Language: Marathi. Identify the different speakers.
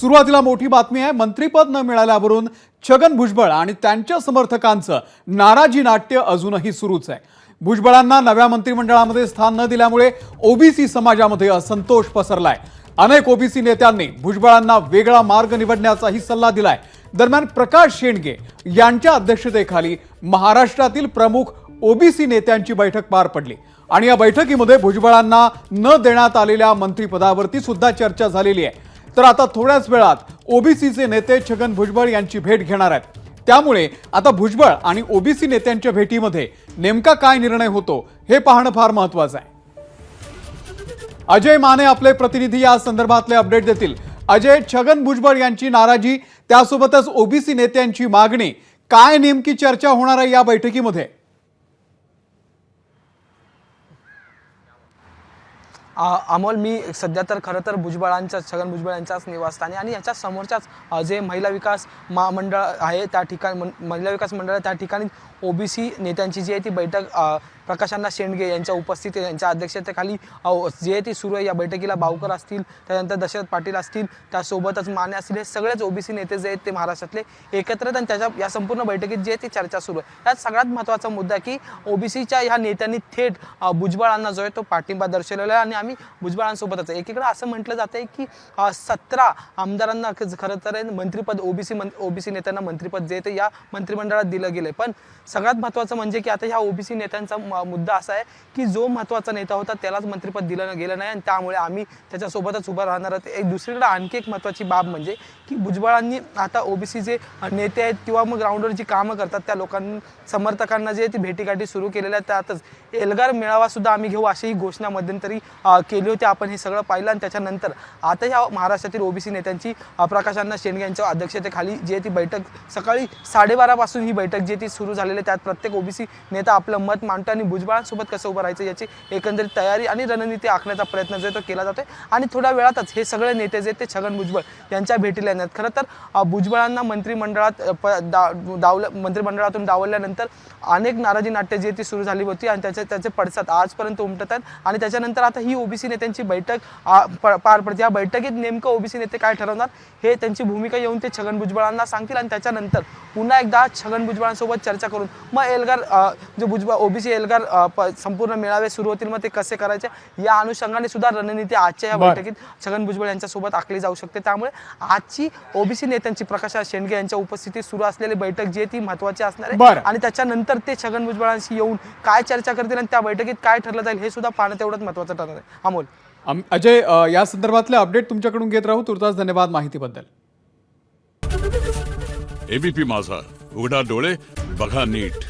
Speaker 1: सुरुवातीला मोठी बातमी आहे. मंत्रीपद न मिळाल्यावरून छगन भुजबळ आणि त्यांच्या समर्थकांचं नाराजी नाट्य अजूनही सुरूच आहे. भुजबळांना नव्या मंत्रिमंडळामध्ये स्थान न दिल्यामुळे ओबीसी समाजामध्ये असंतोष पसरलाय. अनेक ओबीसी नेत्यांनी भुजबळांना वेगळा मार्ग निवडण्याचाही सल्ला दिलाय. दरम्यान प्रकाश शेंडगे यांच्या अध्यक्षतेखाली महाराष्ट्रातील प्रमुख ओबीसी नेत्यांची बैठक पार पडली. आणि या बैठकीमध्ये भुजबळांना न देण्यात आलेल्या मंत्रिपदावरती सुद्धा चर्चा झालेली आहे. तर आता थोड्याच वेळात ओबीसीचे नेते छगन भुजबळ यांची भेट घेणार आहेत. त्यामुळे आता भुजबळ आणि ओबीसी नेत्यांच्या भेटीमध्ये नेमका काय निर्णय होतो हे पाहणं फार महत्वाचं आहे. अजय माने आपले प्रतिनिधी या संदर्भातले अपडेट देतील. अजय छगन भुजबळ यांची नाराजी त्यासोबतच ओबीसी नेत्यांची मागणी काय नेमकी चर्चा होणार आहे या बैठकीमध्ये?
Speaker 2: अमोल मी सध्या तर खरं तर भुजबळांच्या छगन भुजबळ यांच्याच निवासस्थानी आणि याच्या समोरच्याच जे महिला विकास महामंडळ आहे त्या ठिकाणी मन- महिला विकास मंडळ आहे, त्या ठिकाणी ओबीसी नेत्यांची जी आहे ती बैठक प्रकाशांना शेंडगे यांच्या उपस्थिती यांच्या अध्यक्षतेखाली जे जी आहे ती सुरू आहे. या बैठकीला बावकर असतील त्यानंतर दशरथ पाटील असतील त्यासोबतच माने असतील हे सगळेच ओबीसी नेते जे आहेत ते महाराष्ट्रातले एकत्र आणि त्याच्या या संपूर्ण बैठकीत जी आहे ती चर्चा सुरू आहे. यात सगळ्यात महत्त्वाचा मुद्दा की ओबीसीच्या ह्या नेत्यांनी थेट भुजबळांना जो आहे तो पाठिंबा दर्शवलेला आहे आणि आम्ही भुजबळांसोबतच आहे. एकीकडे असं म्हटलं जातं आहे की सतरा आमदारांना खरं तर मंत्रिपद ओबीसी ओबीसी नेत्यांना मंत्रिपद जे आहे ते या मंत्रिमंडळात दिलं गेलं पण सगळ्यात महत्त्वाचं म्हणजे की आता ह्या ओबीसी नेत्यांचा मुद्दा असा आहे की जो महत्त्वाचा नेता होता त्यालाच मंत्रिपद दिलं गेलं नाही आणि त्यामुळे आम्ही त्याच्यासोबतच उभं राहणार आहोत. एक दुसरीकडे आणखी एक महत्त्वाची बाब म्हणजे की भुजबळांनी आता ओबीसी जे नेते आहेत किंवा मग ग्राउंडवर जी कामं करतात त्या लोकांना समर्थकांना जे ती भेटीगाठी सुरू केलेल्या त्यातच एल्गार मेळावा सुद्धा आम्ही घेऊ अशी ही घोषणा मध्यंतरी केली होती. आपण हे सगळं पाहिलं आणि त्याच्यानंतर आता ह्या महाराष्ट्रातील ओबीसी नेत्यांची प्रकाशांना शेंडगे यांच्या अध्यक्षतेखाली जी आहे ती बैठक सकाळी साडेबारापासून ही बैठक जी ती सुरू झालेली आहे. त्यात प्रत्येक ओबीसी नेता आपलं मत मांडतो आणि भुजबळांसोबत कसं उभं राहायचं याची एकंदरीत तयारी आणि रणनीती आखण्याचा प्रयत्न जो आहे तो केला जातोय. आणि थोड्या वेळातच हे सगळे नेते जे ते छगन भुजबळ यांच्या भेटीला येणार खरं तर भुजबळांना मंत्रिमंडळात प- दा- डावलं मंत्रिमंडळातून डावलल्यानंतर अनेक नाराजी नाट्य जी ती सुरू झाली होती आणि त्याचे त्याचे पडसाद आजपर्यंत उमटत आहेत. आणि त्याच्यानंतर आता ही ओबीसी नेत्यांची बैठक पार पडते या बैठकीत नेमकं ओबीसी नेते काय ठरवणार हे त्यांची भूमिका येऊन ते छगन भुजबळांना सांगतील आणि त्याच्यानंतर पुन्हा एकदा छगन भुजबळांसोबत चर्चा करून मग एल्गार जे भुजबळ ओबीसी एल्गार संपूर्ण मेळावे सुरू होतील मग ते कसे करायचे या अनुषंगाने सुद्धा रणनीती आजच्या या. बैठकीत छगन भुजबळ यांच्यासोबत आखली जाऊ शकते त्यामुळे आजची ओबीसी नेत्यांची प्रकाश शेंडगे यांच्या उपस्थितीत सुरू असलेली बैठक जी आहे ती महत्वाची असणार. आहे आणि त्याच्यानंतर ते छगन भुजबळांशी येऊन काय चर्चा करतील आणि त्या बैठकीत काय ठरलं जाईल हे सुद्धा पाहणं तेवढंच महत्वाचं ठरणार आहे अमोल
Speaker 1: अम- अजय या संदर्भातले अपडेट तुमच्याकडून घेत राहू. तुर्तास धन्यवाद माहितीबद्दल.
Speaker 3: एबीपी माझा. उघडा डोळे बघा नीट.